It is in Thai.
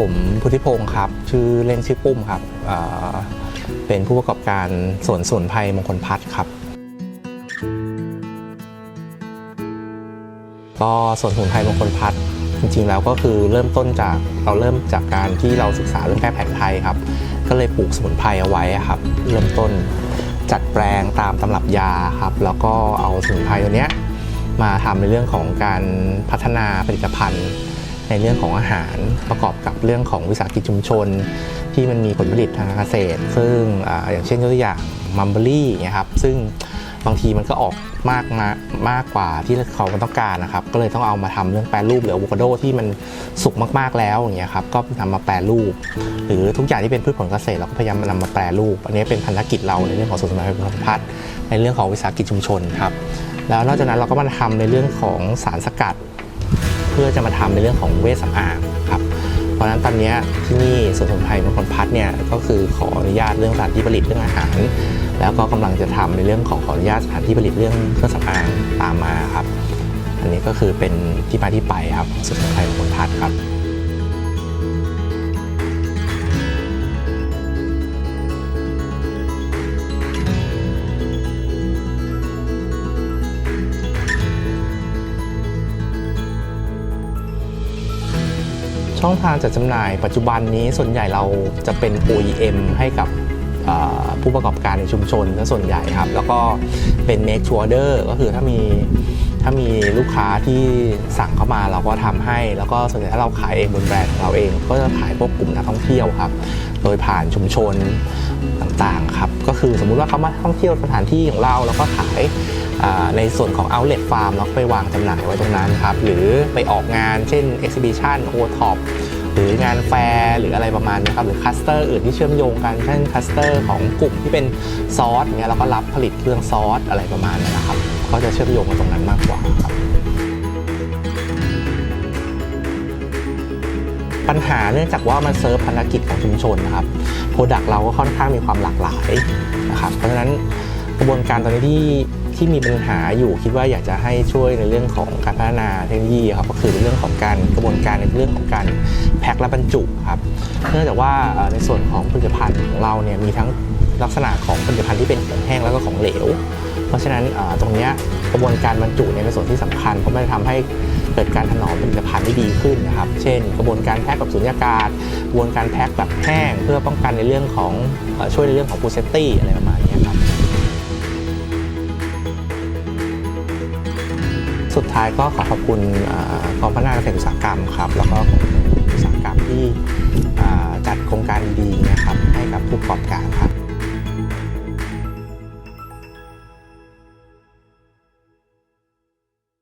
ผมพุทธิพงศ์ครับ ชื่อเล่นชื่อปุ้มครับเป็นผู้ประกอบการสวนสวนไพรมงคลพัฒนครับ ก็สวนสมุนไพรมงคลพัฒน์จริงๆแล้วก็คือเริ่มต้นจากเราเริ่มจากการที่เราศึกษาเรื่องแพทย์แผนไทยครับ ก็เลยปลูกสมุนไพรเอาไว้ครับ เริ่มต้นจัดแปลงตามตำรับยาครับ แล้วก็เอาสมุนไพรตัวเนี้ยมาทำในเรื่องของการพัฒนาผลิตภัณฑ์ ในเรื่องของอาหารประกอบกับเรื่องของวิสาหกิจชุมชน ที่มันมีผลผลิตทางการเกษตร ซึ่งออย่างเช่นยกตัวอย่างมัมเบอรี่นี่ยครับซึ่งบางทีมันก็ออกมากมามากกว่าที่เขาต้องการนะครับ ก็เลยต้องเอามาทำเรื่องแปรรูปหรืออะโวคาโดที่มันสุกมากๆแล้วอย่างเงี้ยครับก็นำมาแปรรูป หรือทุกอย่างที่เป็นพืชผลเกษตรเราก็พยายามนำมาแปรรูป อันนี้เป็นพันธกิจเราในเรื่องของสวนสมัยพัฒน์ในเรื่องของวิสาหกิจชุมชนครับแล้วนอกจากนั้นเราก็มาทำในเรื่องของสารสกัด เพื่อจะมาทำในเรื่องของเวชสำอางครับเพราะฉะนั้นตอนนี้ที่นี่สวนสมุนไพรมงคลพัฒน์เนี่ยก็คือขออนุญาตเรื่องสถานที่ผลิตเรื่องอาหาร แล้วก็กำลังจะทำในเรื่องของขออนุญาตสถานที่ผลิตเรื่องเครื่องสำอางตามมาครับ อันนี้ก็คือเป็นที่มาที่ไปครับสวนสมุนไพรมงคลพัฒน์ครับ ช่องทางจัดจำหน่ายปัจจุบันนี้ส่วนใหญ่เราจะเป็น OEM ให้กับอ่อผู้ประกอบการในชุมชนซะส่วนใหญ่ครับ แล้วก็เป็น make to order ก็คือถ้ามี ถ้ามีลูกค้าที่สั่งเข้ามาเราก็ทำให้ แล้วก็ส่วนใหญ่ถ้าเราขายเองบนแบรนด์ของเราเอง ก็จะขายพวกกลุ่มนักท่องเที่ยวครับ โดยผ่านชุมชนต่างๆครับ ก็คือสมมุติว่าเขามาท่องเที่ยวสถานที่ของเราแล้วก็ขายในส่วนของ outlet farm แล้วก็ไปวางจำหน่ายไว้ตรงนั้นครับ หรือไปออกงานเช่น exhibition o t o p หรืองานแฟร์หรืออะไรประมาณนี้ครับหรือคัสเตอร์อื่นที่เชื่อมโยงกันเช่นคัสเตอร์ของกลุ่มที่เป็นซอสเงี้ยเราก็รับผลิตเครื่องซอสอะไรประมาณนั้นนะครับก็จะเชื่อมโยงกันตรงนั้นมากกว่าครับปัญหาเนื่องจากว่ามันเซิร์ฟภารกิจของชุมชนนะครับโปรดักต์เราก็ค่อนข้างมีความหลากหลายนะครับเพราะฉะนั้นกระบวนการตอนนี้ที่ ที่มีปัญหาอยู่คิดว่าอยากจะให้ช่วยในเรื่องของการพัฒนาเทคโนโลยีครับก็คือในเรื่องของการกระบวนการในเรื่องของการแพ็คและบรรจุครับเนื่องจากว่าในส่วนของผลิตภัณฑ์ของเราเนี่ยมีทั้งลักษณะของผลิตภัณฑ์ที่เป็นของแห้งแล้วก็ของเหลว เพราะฉะนั้นตรงนี้กระบวนการบรรจุเนี่ยเป็นส่วนที่สำคัญเพราะมันจะทำให้เกิดการถนอมผลิตภัณฑ์ได้ดีขึ้นนะครับ เช่น กระบวนการแพ็คแบบสุญญากาศกระบวนการแพ็คแบบแห้ง เพื่อป้องกันในเรื่องของช่วยในเรื่องของฟูเซฟตี้อะไรประมาณ ท้ายก็ขอขอบคุณกองพัฒนาเกษตรอุตสาหกรรมครับ แล้วก็องอุตสาหกรรมที่จัดโครงการดีๆนะครับให้กับผู้ประกอบการครับ